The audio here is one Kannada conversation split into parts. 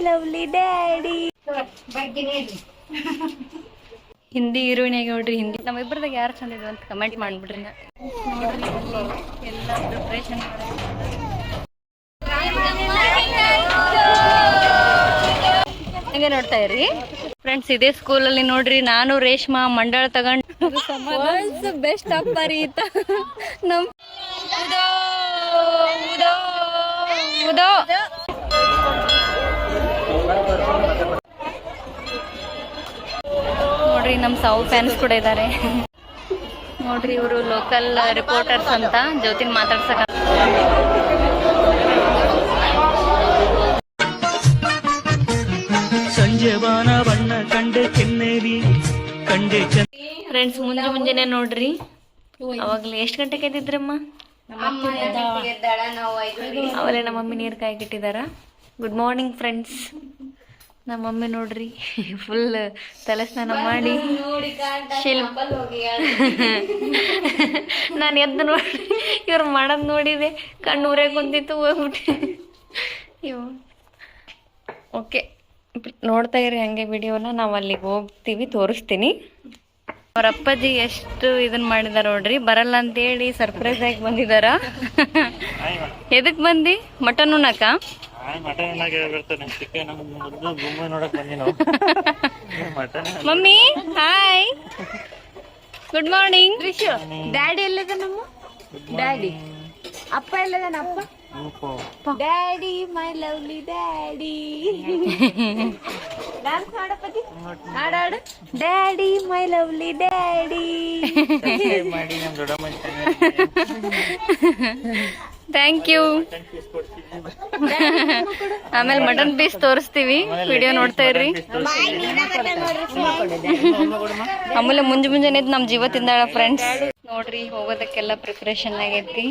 ಲವ್ಲಿ ಡ್ಯಾಡಿ ಹಿಂದಿ ಹೀರೋಯಿನಿಯಾಗಿ ನೋಡ್ರಿ ಹಿಂದಿ. ನಮ್ಮಿಬ್ಬರದಾಗ ಯಾರು ಚಂದ ಇದ್ರು ಅಂತ ಕಮೆಂಟ್ ಮಾಡ್ಬಿಡ್ರಿ ಎಲ್ಲ ಪ್ರಿಪ್ರೇಷನ್ ಹಂಗೆ ನೋಡ್ತಾ ಇರಿ ಫ್ರೆಂಡ್ಸ್ ಇದೇ ಸ್ಕೂಲಲ್ಲಿ ನೋಡ್ರಿ ನಾನು ರೇಷ್ಮಾ ಮಂಡಳ ತಗೊಂಡು ಬೆಸ್ಟ್ ಅಪ್ಪರಿ ಈತ ನಮ್ ಉದೋ ಉದೋ ಉದೋ. ನೋಡ್ರಿ ನಮ್ ಸಾವು ಫ್ಯಾನ್ಸ್ ಕೂಡ ಇದ್ದಾರೆ ನೋಡ್ರಿ ಇವರು ಲೋಕಲ್ ರಿಪೋರ್ಟರ್ಸ್ ಅಂತ ಜ್ಯೋತಿನ್ ಮಾತಾಡ್ಸಕ ಸಂಜೆವಾನ ಬಣ್ಣ ಕಂಡೆ ಕೆನ್ನೇರಿ ಕಂಡೆ ಚಂದ ಫ್ರೆಂಡ್ಸ್ ಮುಂಜೆ ಮುಂಜಾನೆ ನೋಡ್ರಿ. ಅವಾಗ್ಲೇ ಎಷ್ಟು ಗಂಟೆಗೆ ಎದ್ದಿದ್ರಮ್ಮ? ಅವಲೇ ನಮ್ಮ ಮಮ್ಮಿ ನೀರು ಕಾಯ್ಕಿಟ್ಟಿದಾರ ಗುಡ್ ಮಾರ್ನಿಂಗ್ ಫ್ರೆಂಡ್ಸ್ ನಮ್ಮ ಮಮ್ಮಿ ನೋಡ್ರಿ ಫುಲ್ ತಲೆ ಸ್ನಾನ ಮಾಡಿ ಶಿಲ್ಪ ನಾನು ಎದ್ದು ನೋಡ್ರಿ ಇವ್ರು ಮಾಡೋದು ನೋಡಿದೆ ಕಣ್ಣೂರೇ ಕುಂತಿತ್ತು ಹೋಗ್ಬಿಟ್ಟು. ಇವು ಓಕೆ ನೋಡ್ತಾ ಇರಿ ಹಂಗೆ ವಿಡಿಯೋನ ನಾವು ಅಲ್ಲಿಗೆ ಹೋಗ್ತೀವಿ ತೋರಿಸ್ತೀನಿ. ಅವ್ರ ಅಪ್ಪಾಜಿ ಎಷ್ಟು ಇದನ್ನ ಮಾಡಿದಾರ ನೋಡ್ರಿ ಬರಲ್ಲ ಅಂತೇಳಿ ಸರ್ಪ್ರೈಸ್ ಆಗಿ ಬಂದಿದಾರ? ಎದಕ್ ಬಂದಿ? ಮಟನ್ ಉಣ್ಣಕ ಮಟನ್ ಉಣ್ಣಾಗೆ ಬರ್ತಾನೆ ಚಿಕನ್ ಗುಮ್ಮ ನೋಡಕ್ ಬಂದಿ ನಾವು. Mutton mummy hi good morning daddy ಎಲ್ಲದ ನಮ್ಮ? ಡ್ಯಾಡಿ. ಅಪ್ಪ ಎಲ್ಲದನ ಅಪ್ಪ? Daddy my lovely daddy. Dance ಮಾಡಪ್ಪತಿ ಹಾಡಾಡು ಡ್ಯಾಡಿ ಮೈ ಲವ್ಲಿ ಡ್ಯಾಡಿ. ಮಾಡಿ ನಮ್ ದೊಡ್ಡಮ್ಮ ಥ್ಯಾಂಕ್ ಯು ಆಮೇಲೆ ಮಟನ್ ಪೀಸ್ ತೋರಿಸ್ತೀವಿ. ವಿಡಿಯೋ ನೋಡ್ತಾ ಇರ್ರಿ. ಆಮೇಲೆ ಮುಂಜೆ ಮುಂಜಾನೆ ನಮ್ ನಮ್ಮ ಜೀವ ತಿಂದಾಳ ಫ್ರೆಂಡ್ಸ್ ನೋಡ್ರಿ, ಹೋಗೋದಕ್ಕೆಲ್ಲ ಪ್ರಿಪ್ರೇಷನ್ ಆಗೈತಿ.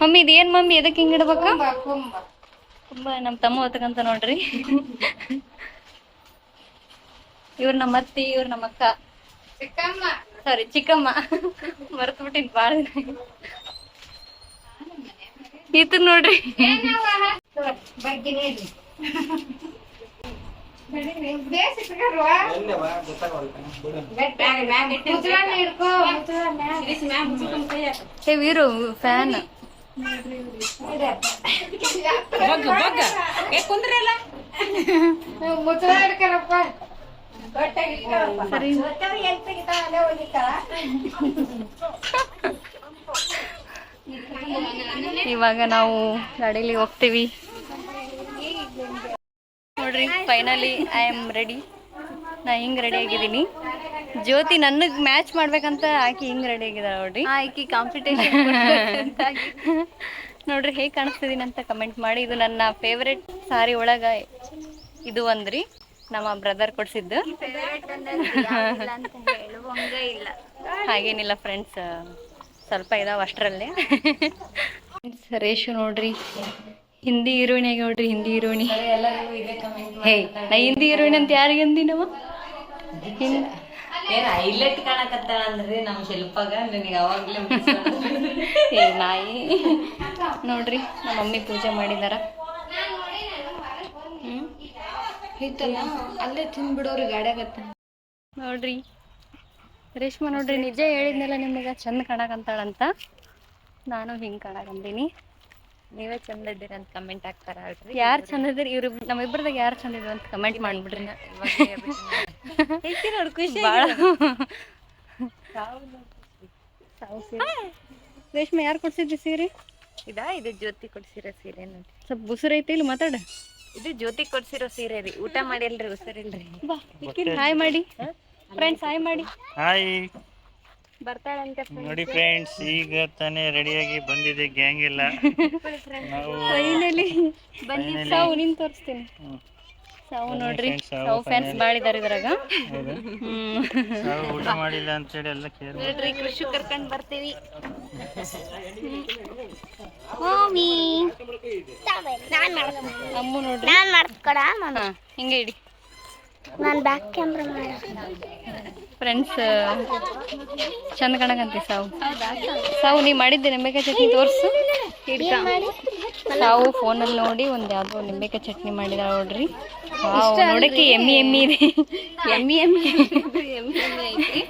ಮಮ್ಮಿ, ಇದೇನ್ ಮಮ್ಮಿ? ಎದಕ್ಕೆ ಹಿಂಗ್ ಇಡ್ಬೇಕ? ತುಂಬಾ ನಮ್ಮ ತಮ್ಮ ಹೊತ್ತಕಂತ ನೋಡ್ರಿ. ಇವ್ರ ನಮ್ಮ ಅತ್ತಿ, ಇವ್ರ ನಮ್ಮ ಅಕ್ಕ. ಚಿಕ್ಕಮ್ಮ ಸಾರಿ ಚಿಕ್ಕಮ್ಮ. ಮರ್ತು ಬಿಟ್ಟಿನ್ ಬಾಳ ಈತ ನೋಡ್ರಿ. ವೀರು ಫ್ಯಾನ್ ಸರಿ ಇವಾಗ ನಾವು ಗಾಡೀಲಿ ಹೋಗ್ತೀವಿ. ನೋಡ್ರಿ ಫೈನಲಿ ಐ ಆಮ್ ರೆಡಿ ನಾ ಹಿಂಗ್ ರೆಡಿ ಆಗಿದ್ದೀನಿ. ಜ್ಯೋತಿ ನನಗೆ ಮ್ಯಾಚ್ ಮಾಡ್ಬೇಕಂತ ಆಕಿ ಹಿಂಗ್ ರೆಡಿ ಆಗಿದ ನೋಡ್ರಿ. ಆಕಿ ಕಾಂಪಿಟೇಷನ್ ನೋಡ್ರಿ ಹೇಗ್ ಕಾಣಿಸ್ತಿದೀನಿ ಅಂತ ಕಮೆಂಟ್ ಮಾಡಿ. ಇದು ನನ್ನ ಫೇವ್ರೆಟ್ ಸಾರಿ ಒಳಗ ಇದು ಒಂದ್ರಿ ನಮ್ಮ ಬ್ರದರ್ ಕೊಡ್ಸಿದ್ದು. ಹಾಗೇನಿಲ್ಲ ಫ್ರೆಂಡ್ಸ್ ಸ್ವಲ್ಪ ಇದಾವ ಅಷ್ಟರಲ್ಲೇ. ರೇಷು ನೋಡ್ರಿ ಹಿಂದಿ ಈರುಣಿ ಆಗಿ ನೋಡ್ರಿ ಹಿಂದಿ ಹೀರೋಯಿನಿ. ಹೇ ನಾ ಹಿಂದಿ ಹೀರೋಯಿನ್ ಅಂತ ಯಾರಿಗೆ ಅಂದಿ ನಾವು? ಹೈಲೈಟ್ ಕಾಣಕತ್ತಾಳ ಅಂದ್ರಿ ನಮ್ ಶಿಲ್ಪಾಗ ನಿನಗೆ ಅವಾಗ್ಲೇ ಏ ನಾಯಿ. ನೋಡ್ರಿ ನಮ್ಮ ಮಮ್ಮಿ ಪೂಜೆ ಮಾಡಿದಾರ. ಅಲ್ಲೇ ತಿನ್ಬಿಡೋರಿ ಗಾಡ್ಯಾಗತ್ತ ನೋಡ್ರಿ. ರೇಷ್ಮಾ ನೋಡ್ರಿ ನಿಜ ಹೇಳಿದ್ನಲ್ಲ ನಿಮಗೆ ಚಂದ ಕಾಣಕಂತಾಳಂತ? ನಾನು ಹಿಂಗ್ ಕಾಣಕಂತೀನಿ. ನೀವೇ ಚಂದ ಇದ್ದೀರಿ ಅಂತ ಕಮೆಂಟ್ ಹಾಕ್ತಾರ ಅಲ್ರಿ. ಯಾರು ಚಂದ ಇದ್ರಿ ಇವ್ರು ನಮ್ಮಿಬ್ಬರದಾಗ ಯಾರು ಚಂದ ಇದ್ರು ಅಂತ ಕಮೆಂಟ್ ಮಾಡ್ಬಿಡ್ರಿ. ನೋಡ್ ಖುಷಿ ಭಾಳ ರೇಷ್ಮೆ ಯಾರು ಕೊಡ್ಸಿದ್ರಿ ಸೀರೆ? ಇದಾ ಇದು ಜ್ಯೋತಿ ಕೊಡ್ಸಿರೋ ಸೀರೆ ನೋಡಿ. ಸ್ವಲ್ಪ ಬುಸುರು ಐತಿ ಇಲ್ಲಿ ಮಾತಾಡ. ಇದು ಜ್ಯೋತಿ ಕೊಡ್ಸಿರೋ ಸೀರೆ ರೀ. ಊಟ ಮಾಡಿಲ್ರಿ ಉಸರಿಲ್ರಿ ಬಾ ಹಾಯ್ ಮಾಡಿ. ಫ್ರೆಂಡ್ಸ್ ಹಾಯ್ ಮಾಡಿ. ಹಾಯ್. ಬರ್ತಾಳಂತೆ ನೋಡಿ ಫ್ರೆಂಡ್ಸ್ ಈಗ ತಾನೇ ರೆಡಿಯಾಗಿ ಬಂದಿದೆ ಗ್ಯಾಂಗ್ ಎಲ್ಲ. ನಾವು ಫೈನಲಿ ಬನ್ನಿ ಸಾವು ನಿನ್ ತೋರಿಸ್ತೀನಿ. ಸಾವು ನೋಡ್ರಿ. ಸೌ ಸಾವು ಸಾವು ಫ್ಯಾನ್ಸ್ ಭಾಳ ಇದಾರೆ ಇದ್ರಾಗ. ಊಟ ಮಾಡಿಲ್ಲ ಅಂತೇಳಿ ಎಲ್ಲ ಕೇಳಿ ನೋಡ್ರಿ ಕೃಷಿ ಕರ್ಕೊಂಡು ಬರ್ತೀವಿ. ಮಾಮಿ. ಅಮ್ಮು ನೋಡ್ರಿ. ಹಾ ಹಿಂಗೆ ಇಡಿ. ನಾನು ಬ್ಯಾಕ್ ಕ್ಯಾಮ್ರಾ ಮಾಡ. ಫ್ರೆಂಡ್ಸ್ ಚಂದ ಕಣಕಂತಿ ಸಾವು. ಸಾವು ನೀ ಮಾಡಿದ್ದೆ ನಂಬಿಕೆ ಚಟ್ನಿ ತೋರಿಸು. ಹಿಡ್ಕ ಸಾವು ಫೋನಲ್ಲಿ ನೋಡಿ ಒಂದು ಯಾವುದೋ ನಿಂಬೆಕಾಯಿ ಚಟ್ನಿ ಮಾಡಿದ ನೋಡ್ರಿ. ನೋಡಕ್ಕೆ ಎಮ್ಮಿ ಎಮ್ಮಿ ಇದೆ. ಎಮ್ಮಿ ಎಮ್ಮಿ ಎಮ್ಮಿ ಎಮ್ಮಿ ಐತಿ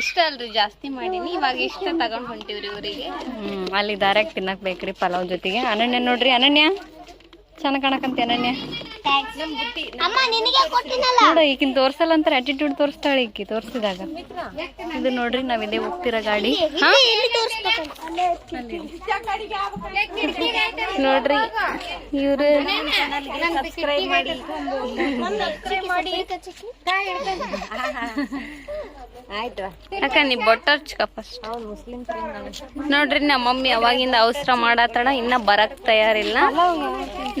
ಇಷ್ಟ ಅಲ್ರಿ ಜಾಸ್ತಿ ಮಾಡೀನಿ. ಇವಾಗ ಇಷ್ಟ ತಗೊಂಡ್ ಹೊಂಟಿವ್ರಿ ಇವರಿಗೆ ಹ್ಮ್ ಅಲ್ಲಿ ದಾರ್ಯಾಗ ತಿನ್ನಕ್ ಬೇಕ್ರಿ ಪಲಾವ್ ಜೊತೆಗೆ. ಅನನ್ಯ ನೋಡ್ರಿ ಅನನ್ಯ? ಚೆನ್ನಾಗಿ ಕಾಣಕಂತ ಅನನ್ಯ. ನೋಡ ಈಗಿನ ತೋರ್ಸಲ್ಲ ಅಂತ ಅಟಿಟ್ಯೂಡ್ ತೋರಿಸ್ತಾಳೆ ಈಕಿ ತೋರಿಸಿದಾಗ. ಇದು ನೋಡ್ರಿ ನಾವ್ ಇದೇ ಹೋಗ್ತಿರೋ ಗಾಡಿ. ನೋಡ್ರಿ ಇವ್ರು ಅಕ್ಕ ನೀ ಬೊಟ್ಟ ಫಸ್ಟ್ ನೋಡ್ರಿ ನಮ್ಮ ಮಮ್ಮಿ ಅವಾಗಿಂದ ಅವಸರ ಮಾಡತ್ತಡ ಇನ್ನ ಬರಕ್ ತಯಾರಿಲ್ಲ.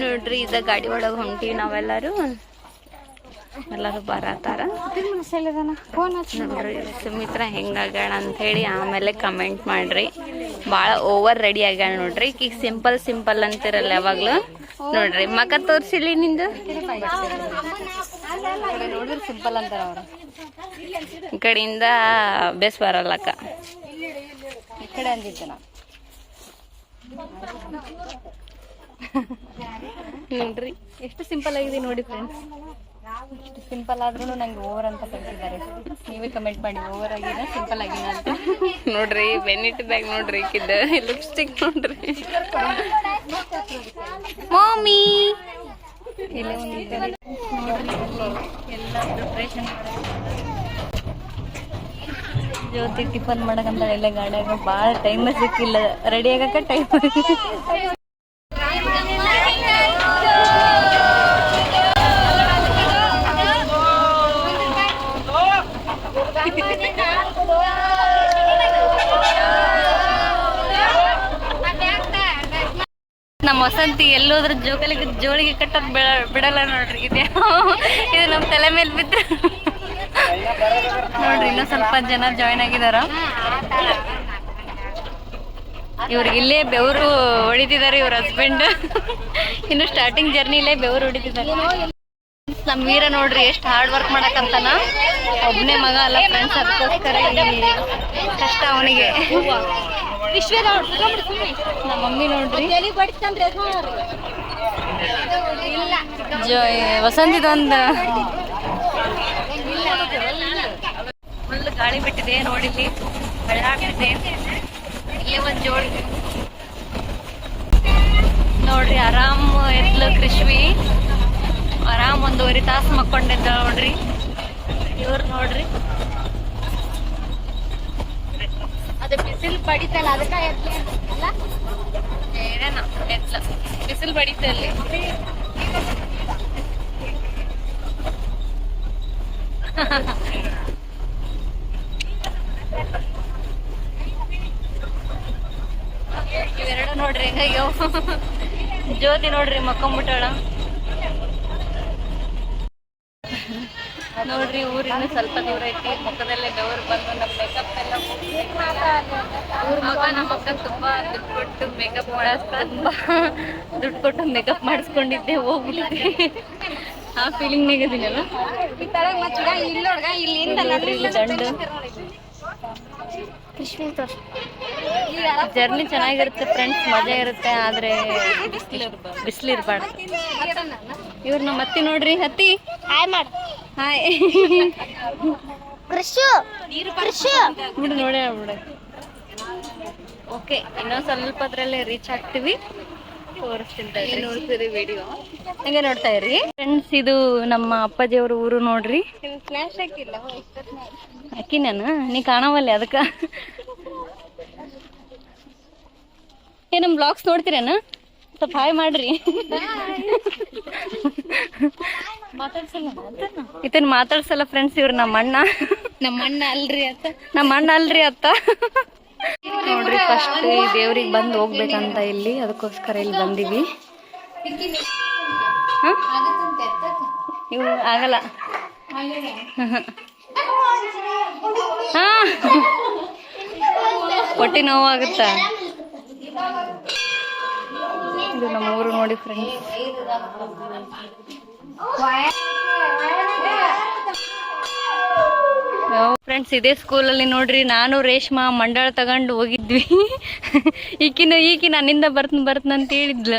ನೋಡ್ರಿ, ಇದ ಗಾಡಿ ಒಳಗೆ ಹೊಂಟಿವಿ ನಾವೆಲ್ಲರೂ. ಎಲ್ಲರೂ ಬರತಾರ ನೋಡ್ರಿ, ಸುಮಿತ್ರ ಅಂತ ಹೇಳಿ ಆಮೇಲೆ ಕಮೆಂಟ್ ಮಾಡ್ರಿ. ಭಾಳ ಓವರ್ ರೆಡಿ ಆಗ್ಯಾಳ ನೋಡ್ರಿ. ಈಗ ಸಿಂಪಲ್ ಸಿಂಪಲ್ ಅಂತಿರಲ್ಲ ಯಾವಾಗಲೂ. ನೋಡ್ರಿ ಮಕ ತೋರ್ಸಿಲಿ ನಿಂದು? ಸಿಂಪಲ್ ಅಂತಾರ ಈ ಕಡೆಯಿಂದ ಬೇಸ್ ಬರಲ್ಲಕ್ಕ. ಈ ಕಡೆ ಅಂದಿದ್ದೆ ನಾ ನೋಡ್ರಿ. ಎಷ್ಟು ಸಿಂಪಲ್ ಆಗಿದೆ ನೋಡಿ ಫ್ರೆಂಡ್ಸ್ ಇಷ್ಟು ಸಿಂಪಲ್ ಆದ್ರೂ ನಂಗೆ ಓವರ್ ಅಂತ ಕಳ್ಸಿದ್ದಾರೆ ನೀವೇ ಕಮೆಂಟ್ ಮಾಡಿ ಓವರ್ ಆಗಿದೆ ಸಿಂಪಲ್ ಆಗಿನ ಅಂತ. ನೋಡ್ರಿ ಬ್ಯಾಗ್ ನೋಡ್ರಿ ಇಕ್ಕಿದ್ದ ಲಿಪ್ಸ್ಟಿಕ್ ನೋಡ್ರಿ. ಮಮ್ಮಿ ಎಲ್ಲ ಒಂದು ಎಲ್ಲ ಪ್ರಿಪ್ರೇಷನ್ ಜ್ಯೋತಿ ಟಿಫನ್ ಮಾಡಕಂತ ಎಲ್ಲ ಗಾಡಿಯಾಗ. ಭಾಳ ಟೈಮ್ ಸಿಕ್ಕಿಲ್ಲ. ರೆಡಿ ಆಗಕ್ಕೆ ಟೈಮ್ ನಮ್ಮ ವಸಂತಿ ಎಲ್ಲೋದ್ರ ಜೋಗಲಿಗೆ ಜೋಳಿಗೆ ಕಟ್ಟೋದು ಬಿಡ ಬಿಡಲ್ಲ ನೋಡ್ರಿ. ಇದೆ ಇದು ನಮ್ಮ ತಲೆ ಮೇಲೆ ಬಿದ್ದು. ನೋಡ್ರಿ, ಇನ್ನೂ ಸ್ವಲ್ಪ ಜನ ಜಾಯ್ನ್ ಆಗಿದಾರ. ಇವ್ರಿಗೆ ಇಲ್ಲೇ ಬೆವರು ಹೊಡಿತಿದ್ದಾರೆ ಇವ್ರ ಹಸ್ಬೆಂಡ್ ಇನ್ನು ಸ್ಟಾರ್ಟಿಂಗ್ ಜರ್ನಿಲೇ ಬೆವರು ಹೊಡಿತಿದ್ದಾರೆ. ನಮ್ ವೀರ ನೋಡ್ರಿ, ಎಷ್ಟು ಹಾರ್ಡ್ ವರ್ಕ್ ಮಾಡಕಂತಾನ. ಒಬ್ನೇ ಮಗ ಅಲ್ಲ ಫ್ರೆಂಡ್ಸ್ ಅದಕ್ಕೋಸ್ಕರ ಕಷ್ಟ ಅವನಿಗೆ. ನಮ್ಮ ಮಮ್ಮಿ ನೋಡ್ರಿ. ಜೋ ವಸಂತಿದೊಂದು ಫುಲ್ ಗಾಳಿ ಬಿಟ್ಟಿದೆ ನೋಡಿಲ್ಲಿ. ಬೆಳಗಾಗಿದೆ ಇಲ್ಲೇ ಒಂದ್ ಜೋಡಿ. ನೋಡ್ರಿ ಆರಾಮ್ ಎದ್ಲು ಕೃಷ್ವಿ. ಆರಾಮ್ ಒಂದೂವರೆ ತಾಸು ಮಕ್ಕೊಂಡಿದ್ದ ನೋಡ್ರಿ. ಇವ್ರು ನೋಡ್ರಿ. ಅದು ಬಿಸಿಲು ಬಡಿತಲ್ಲ ಅದಕ್ಕೆ ಏನೇನ ಎತ್ಲ ಬಿಸಿಲು ಬಡಿತಲ್ಲಿ ಇವೆರಡು ನೋಡ್ರಿ ಹೆಂಗಾಗ್ಯಾವ ಜ್ಯೋತಿ ನೋಡ್ರಿ ಮಕ್ಕೊಂಬಿಟ್ಟಾಳ. ನೋಡ್ರಿ ಊರಿನ ಸ್ವಲ್ಪ ದೂರ ಐತಿ. ಮುಖದಲ್ಲೇ ಬೆವರು ಬಂದು ನಮ್ಮ ಮೇಕಪ್ ಎಲ್ಲ ಊರ್ ಮಗ ನಮ್ಮ ಮಗ ತುಂಬಾ ದುಡ್ಡು ಕೊಟ್ಟು ಮೇಕಪ್ ಮಾಡಸ್ ತುಂಬಾ ದುಡ್ಡು ಕೊಟ್ಟು ಮೇಕಪ್ ಮಾಡಿಸ್ಕೊಂಡಿದ್ದೆ ಹೋಗ್ಬಿಟ್ಟಿದ್ದೆ. ಆ ಫೀಲಿಂಗ್ ನೆಗದಿನಲ್ಲ ಇಲ್ಲಿ ಜರ್ನಿ ಚೆನ್ನಾಗಿರುತ್ತೆ ಫ್ರೆಂಡ್ಸ್ ಮಜಾ ಇರುತ್ತೆ ಆದ್ರೆ ಬಿಸಿಲಿರ್ಬಾರ್ದು ಇವ್ರ ಇವ್ರು ನಮ್ಮ ಅತ್ತಿ ನೋಡ್ರಿ ಹತ್ತಿ ಹಾಯ್ ಮಾಡು ಹಾಯ್ ಕೃಷು. ಕೃಷು. ಬಿಡು ನೋಡಿ ಬಿಡು ಓಕೆ ಇನ್ನೊಂದ್ ಸ್ವಲ್ಪ ಅದ್ರಲ್ಲೇ ರೀಚ್ ಆಗ್ತೀವಿ. ತೋರಿಸ್ತೀನಿ ನೋಡ್ತೀರಿ ವಿಡಿಯೋ ಹಂಗೆ ನೋಡ್ತಾ ಇರಿ. ಫ್ರೆಂಡ್ಸ್ ಇದು ನಮ್ಮ ಅಪ್ಪಾಜಿಯವ್ರ ಊರು ನೋಡ್ರಿ. ಅಕ್ಕಿ ನಾನು ನೀ ಕಾಣವಲ್ಲ ಅದಕ್ಕ? ಏ ನಮ್ಮ ಬ್ಲಾಗ್ಸ್ ನೋಡ್ತೀರೇನ? ಸ್ವಲ್ಪ ಹಾಯ್ ಮಾಡ್ರಿ. ಇದನ್ನ ಮಾತಾಡ್ಸಲ್ಲ ಫ್ರೆಂಡ್ಸ್ ಇವ್ರು ನಮ್ಮ ಅಣ್ಣ. ನಮ್ಮ ಅಣ್ಣ ಅಲ್ರಿ ಅತ್ತ. ನಮ್ಮ ಅಣ್ಣ ಅಲ್ರಿ ಅತ್ತ. ನೋಡ್ರಿ ಫಸ್ಟ್ ಈ ದೇವ್ರಿಗೆ ಬಂದು ಹೋಗ್ಬೇಕಂತ ಇಲ್ಲಿ. ಅದಕ್ಕೋಸ್ಕರ ಇಲ್ಲಿ ಬಂದಿವಿ? ಇವು ಆಗಲ್ಲ. ಹಾ. ಹೊಟ್ಟೆ ನೋವಾಗುತ್ತ? ಇದು ನಮ್ಮ ಊರು ನೋಡಿ ಫ್ರೆಂಡ್ಸ್ ಫ್ರೆಂಡ್ಸ್ ಇದೇ ಸ್ಕೂಲಲ್ಲಿ ನೋಡ್ರಿ ನಾನು ರೇಷ್ಮಾ ಮಂಡಳ ತಗೊಂಡು ಹೋಗಿದ್ವಿ. ಈಕಿನ ಈಕಿ ನನ್ನಿಂದ ಬರ್ತನ್ ಬರ್ತನ ಅಂತ ಹೇಳಿದ್ಲು.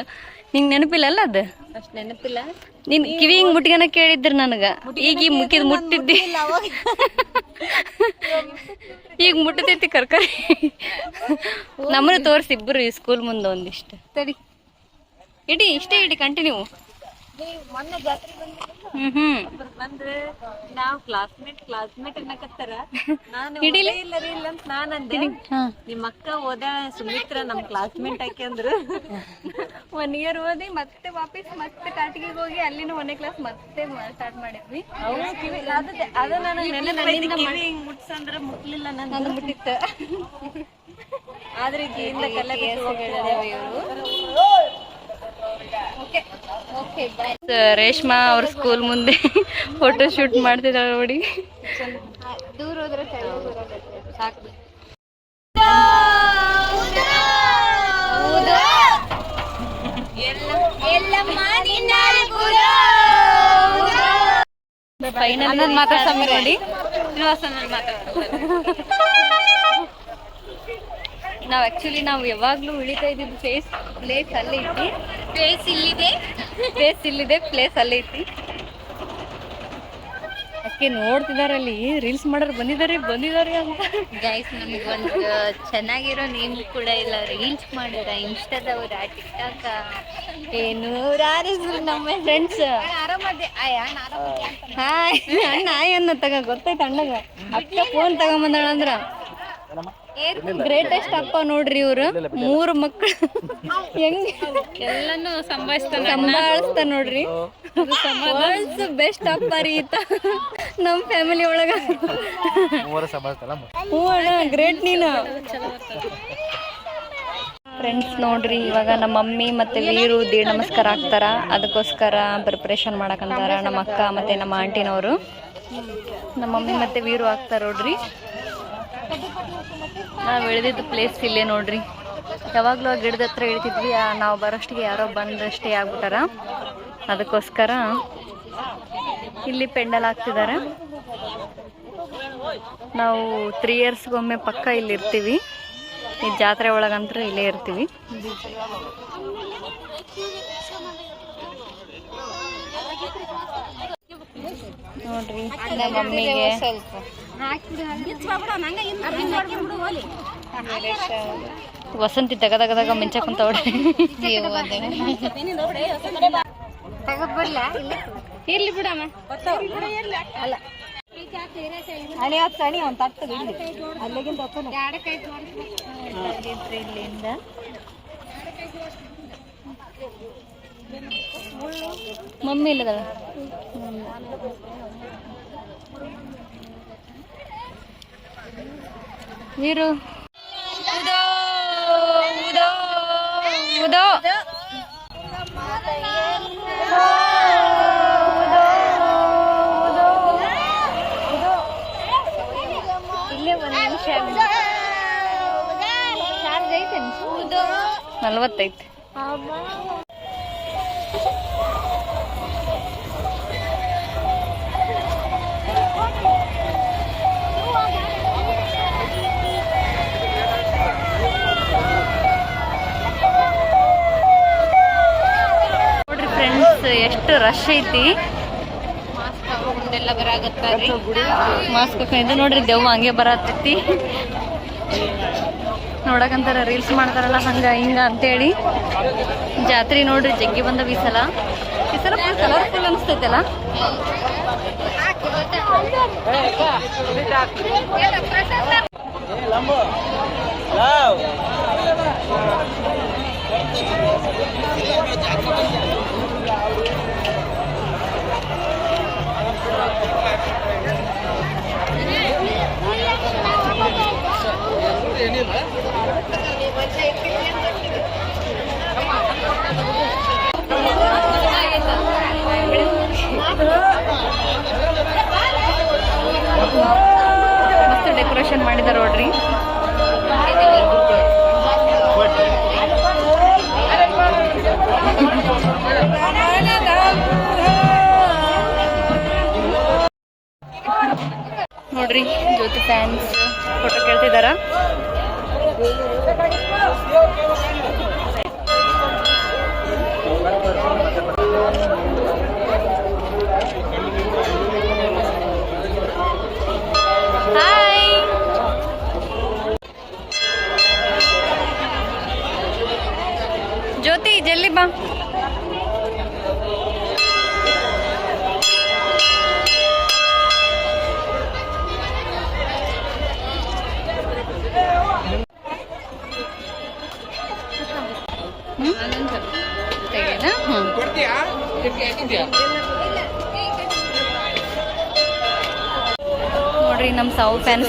ನಿಂಗೆ ನೆನಪಿಲ್ಲಲ್ಲ ಅದು? ಅಷ್ಟು ನೆನಪಿಲ್ಲ. ನಿನ್ ಕಿವಿ ಹಿಂಗ್ ಮುಟ್ಗನ ಕೇಳಿದ್ರು ನನಗ. ಈಗ ಈ ಮುಕ್ಕಿದ್ ಮುಟ್ಟಿದ್ದಿ ಈಗ ಮುಟ್ಟತೈತಿ ಕರ್ಕರಿ. ನಮ್ಮನ್ನ ತೋರಿಸಿ ಇಬ್ರು ಈ ಸ್ಕೂಲ್ ಮುಂದೆ ಒಂದಿಷ್ಟು. ತಡಿ. ಇಡಿ ಇಷ್ಟೇ ಇಡಿ ಕಂಟಿನ್ಯೂ ಹ್ಮ್ ಹ್ಮ್. ಬಂದ್ರೆ ನಾವ್ ಕ್ಲಾಸ್ಮೇಟ್ ಕ್ಲಾಸ್ಮೇಟ್ ಅನ್ನಕತ್ತಾರ. ನಾನು ಇಲ್ಲ ರೀ ಇಲ್ಲ ಅಂತ ನಾನ್ ಅಂದೆ. ನಿಮ್ಮ ನಿಮ್ ಅಕ್ಕ ಓದ ಸುಮಿತ್ರ ನಮ್ ಕ್ಲಾಸ್ಮೇಟ್ ಆಕೆ ಅಂದ್ರ. ಒನ್ ಇಯರ್ ಓದಿ ಮತ್ತೆ ವಾಪಸ್ ಮತ್ತೆ ಕಾಟಿಗೆ ಹೋಗಿ ಅಲ್ಲಿನ ಒಂದೇ ಕ್ಲಾಸ್ ಮತ್ತೆ ಸ್ಟಾರ್ಟ್ ಮಾಡಿದ್ವಿ. ಅದ ನನಗ್ ನೆನಪೈತಿ ಕಿವಿ ಹಿಂಗ್ ಮುಟ್ಸಂದ್ರ ಮುಟ್ಲಿಲ್ಲ ನನ್ ಮುಟ್ಟಿತ್ತ. ಆದ್ರೆ ಕಲ್ಲ ಬಾಯ್ ರೇಷ್ಮಾ ಅವ್ರ ಸ್ಕೂಲ್ ಮುಂದೆ ಫೋಟೋ ಶೂಟ್ ಮಾಡ್ತಿದ್ದಾಳೆ ನೋಡಿ. ದೂರ ಹೋದ್ರೆ ಸಾಕು. ಫೈನಲ್ ನೋಡಿ. ನಾವ್ ಆಕ್ಚುಲಿ ನಾವು ಯಾವಾಗ್ಲೂ ಉಳಿತಾ ಇದ್ದಿದ್ದು ಫೇಸ್ ಪ್ಲೇಸ್ ಅಲ್ಲೇ ಐತಿ ಫೇಸ್ ಇಲ್ಲಿದೆ. ಪ್ಲೇಸ್ ಇಲ್ಲಿದೆ ಪ್ಲೇಸ್ ಅಲ್ಲೇ ಐತಿ ಅಕ್ಕಿ ನೋಡ್ತಿದಾರ ಅಲ್ಲಿ ರೀಲ್ಸ್ ಮಾಡೋರು ಬಂದಿದಾರೆ ಬಂದಿದ್ದಾರೆ ಅಂತ. ಗೈಸ್ ನಮ್ಗೆ ಒಂದು ಚೆನ್ನಾಗಿರೋ ನೇಮ್ ಕೂಡ ಇಲ್ಲ. ರೀಲ್ಸ್ ಮಾಡಿದ ಇನ್ಸ್ಟಾದವ್ರ ಟಿಕ್ಟಾಕ ಏನು ಹೆಸರು ನಮ್ಮ ಫ್ರೆಂಡ್ಸ್ ಹಾಯ್ ಅಣ್ಣ ಆಯ್ ಅನ್ನ ತಗ ಗೊತ್ತೈತೆ ಅಣ್ಣಗ? ಅಕ್ಕ ಫೋನ್ ತಗೊಂಬಂದಳ ಅಂದ್ರ ಗ್ರೇಟೆಸ್ಟ್ ಅಪ್ಪ ನೋಡ್ರಿ ಇವ್ರು. ಮೂರು ಮಕ್ಕಳು ಹೆಂಗ್? ಎಲ್ಲಾನು ಸಂಭಾಷಿಸ್ತಾನೆ ಸಂಭಾಳಿಸ್ತಾ ನೋಡ್ರಿ. ವರ್ಲ್ಡ್ಸ್ ಬೆಸ್ಟ್ ಅಪ್ಪ ರೀ ಈತ. ನಮ್ ಫ್ಯಾಮಿಲಿ ಒಳಗ. ಹ್ಞೂ ಅಣ್ಣ ಗ್ರೇಟ್ ನೀನು. ಫ್ರೆಂಡ್ಸ್ ನೋಡ್ರಿ ಇವಾಗ ನಮ್ಮ ಮಮ್ಮಿ ಮತ್ತೆ ವೀರು ದೇ ನಮಸ್ಕಾರ ಆಗ್ತಾರ. ಅದಕ್ಕೋಸ್ಕರ ಪ್ರಿಪ್ರೇಷನ್ ಮಾಡಕಂತಾರ ನಮ್ಮ ಅಕ್ಕ ಮತ್ತೆ ನಮ್ಮ ಆಂಟಿನವರು. ನಮ್ಮ ಮಮ್ಮಿ ಮತ್ತೆ ವೀರು ಆಗ್ತಾರ ನೋಡ್ರಿ ನಾವು ಇಳಿದಿದ್ದು ಪ್ಲೇಸ್ ಇಲ್ಲೇ ನೋಡ್ರಿ. ಯಾವಾಗಲೂ ಆ ಗಿಡದ ಹತ್ರ ಇಳಿತಿದ್ವಿ ನಾವು ಬರೋಷ್ಟಿಗೆ ಯಾರೋ ಬಂದಷ್ಟೇ ಆಗ್ಬಿಟ್ಟಾರ. ಅದಕ್ಕೋಸ್ಕರ ಇಲ್ಲಿ ಪೆಂಡಲ್ ಹಾಕ್ತಿದ್ದಾರೆ ನಾವು ತ್ರೀ ಇಯರ್ಸ್ಗೊಮ್ಮೆ ಪಕ್ಕ ಇಲ್ಲಿ ಇರ್ತೀವಿ. ಈ ಜಾತ್ರೆ ಒಳಗಂತ್ರ ಇಲ್ಲೇ ಇರ್ತೀವಿ. ನೋಡ್ರಿ ಮಮ್ಮಿಗೆ ವಸಂತಿ ತಗ ತಗ ಮಿಂಚ ಕುಂತವಳೆ ಇರ್ಲಿ ಬಿಡಮ್ಮ ಅಣಿ ಹತ್ತು ಅಣಿ ಒಂದ್ ತಟ್ಟು ಅಲ್ಲಿಗಿಂತ ಇಲ್ಲಿಂದ ಮಮ್ಮಿ ಇಲ್ಲದಳ ಐತೆ ನಲ್ವತ್ತೈತಿ. ಎಷ್ಟು ರಶ್ ಐತಿ? ಮಾಸ್ಕ್ ಇದು ನೋಡ್ರಿ ದೆವ್ವ ಹಂಗೆ ಬರತ್ತೈತಿ ನೋಡಕಂತಾರ ರೀಲ್ಸ್ ಮಾಡ್ತಾರಲ್ಲ ಹಂಗ ಹಿಂಗ ಅಂತೇಳಿ. ಜಾತ್ರೆ ನೋಡ್ರಿ ಜಗ್ಗಿ ಬಂದವ ಈ ಸಲ. ಈ ಸಲ ಫುಲ್ ಕಲರ್ಫುಲ್ ಅನಿಸ್ತೈತಲ್ಲ? ಮಾಡಿದಾರ ನೋಡ್ರಿ ನೋಡ್ರಿ ಜ್ಯೋತಿ ಫ್ಯಾನ್ಸ್ ಫೋಟೋ ಕೇಳ್ತಿದಾರ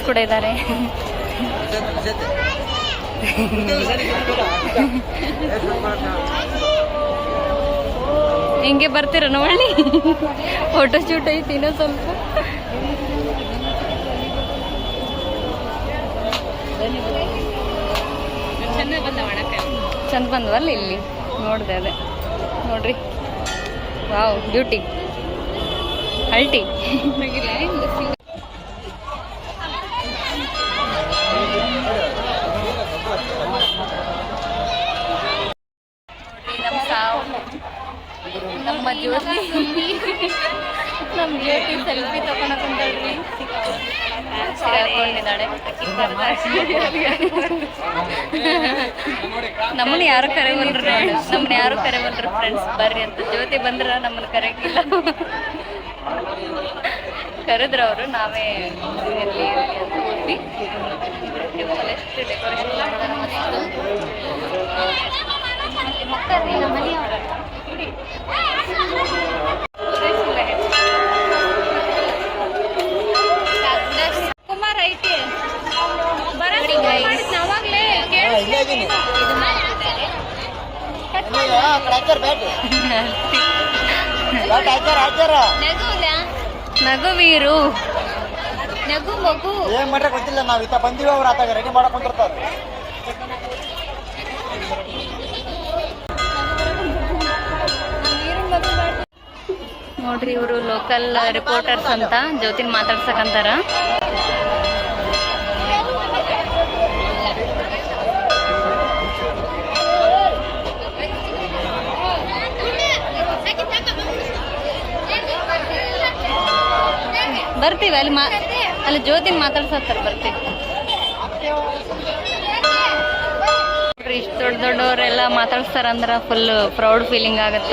ಕೂಡ ಇದ್ದಾರೆ. ಹಿಂಗೆ ಬರ್ತೀರ ನೋಡಿ ಫೋಟೋ ಶೂಟ್ ಐತಿ ಇನ್ನೂ ಸ್ವಲ್ಪ. ಚಂದ ಬಂದವಲ್ಲ ಇಲ್ಲಿ? ನೋಡಿದೆ ಅದೇ. ನೋಡ್ರಿ. ವಾವ್ ಬ್ಯೂಟಿ ಅಲ್ಟಿ ನಮ್ಮ ಜ್ಯೋತಿ ನಮ್ಮ ಜ್ಯೋತಿ ಸೆಲ್ಫಿ ಸಿಗಾಕೊಂಡಿದ್ದಾಳೆ ನಮ್ಮನ್ನ ಯಾರು ಕರೆವಲ್ರಿ ನಮ್ಮನ್ನ ಯಾರು ಕರೆವಲ್ರಿ ಫ್ರೆಂಡ್ಸ್ ಬರ್ರಿ ಅಂತ. ಜ್ಯೋತಿ ಬಂದ್ರ ನಮ್ಮನ್ನ ಕರೆಯಂಗಿಲ್ಲ. ಕರೆದ್ರ ಅವರು, ನಾವೇ ಎಲ್ಲಿ ಡೆಕೋರೇಷನ್ ಮಾಡ್ತಾರೆ ನಮ್ಮ ಕುಮಾರ್ ಐತಿ. ಅವಾಗ್ಲೇ ನಗುವೀರು ನಗು ಮಗು. ಏನ್ ಮಾಡ್ರೆ ಗೊತ್ತಿಲ್ಲ ನಾವ್ ಇತ್ತ ಬಂದಿವಿ ಅವ್ರ ಆತಾಗ ರೆಡಿ ಮಾಡಕ್ ಕುಂತಿರ್ತಾರ. ನೋಡ್ರಿ ಇವರು ಲೋಕಲ್ ರಿಪೋರ್ಟರ್ಸ್ ಅಂತ, ಜ್ಯೋತಿನ್ ಮಾತಾಡ್ಸಕಂತಾರ ಬರ್ತೀವಿ ಅಲ್ಲಿ ಮಾ ಅಲ್ಲಿ ಜ್ಯೋತಿನ್ ಮಾತಾಡ್ಸತ್ತಾರ ಬರ್ತೀವಿ. ಇಷ್ಟು ದೊಡ್ಡ ದೊಡ್ಡವರೆಲ್ಲ ಮಾತಾಡ್ಸ್ತಾರ ಅಂದ್ರ ಫುಲ್ ಪ್ರೌಡ್ ಫೀಲಿಂಗ್ ಆಗತ್ತ?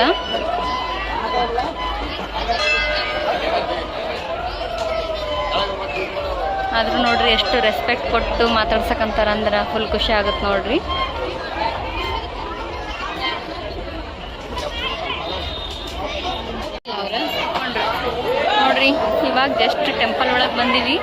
ಆದ್ರೂ ನೋಡ್ರಿ ಎಷ್ಟು ರೆಸ್ಪೆಕ್ಟ್ ಕೊಟ್ಟು ಮಾತಾಡ್ಸಕ್ಕಂತಾರ ಅಂದ್ರೆ ಫುಲ್ ಖುಷಿ ಆಗುತ್ತೆ ನೋಡ್ರಿ. ನೋಡ್ರಿ, ಇವಾಗ ಜಸ್ಟ್ ಟೆಂಪಲ್ ಒಳಗೆ ಬಂದೀವಿ.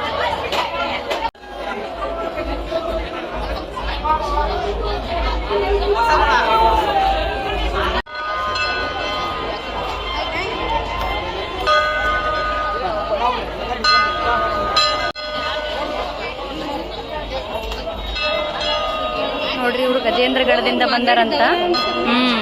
ಬಂದರಂತ ಬಂದಾರಂತ? ಹ್ಮ್.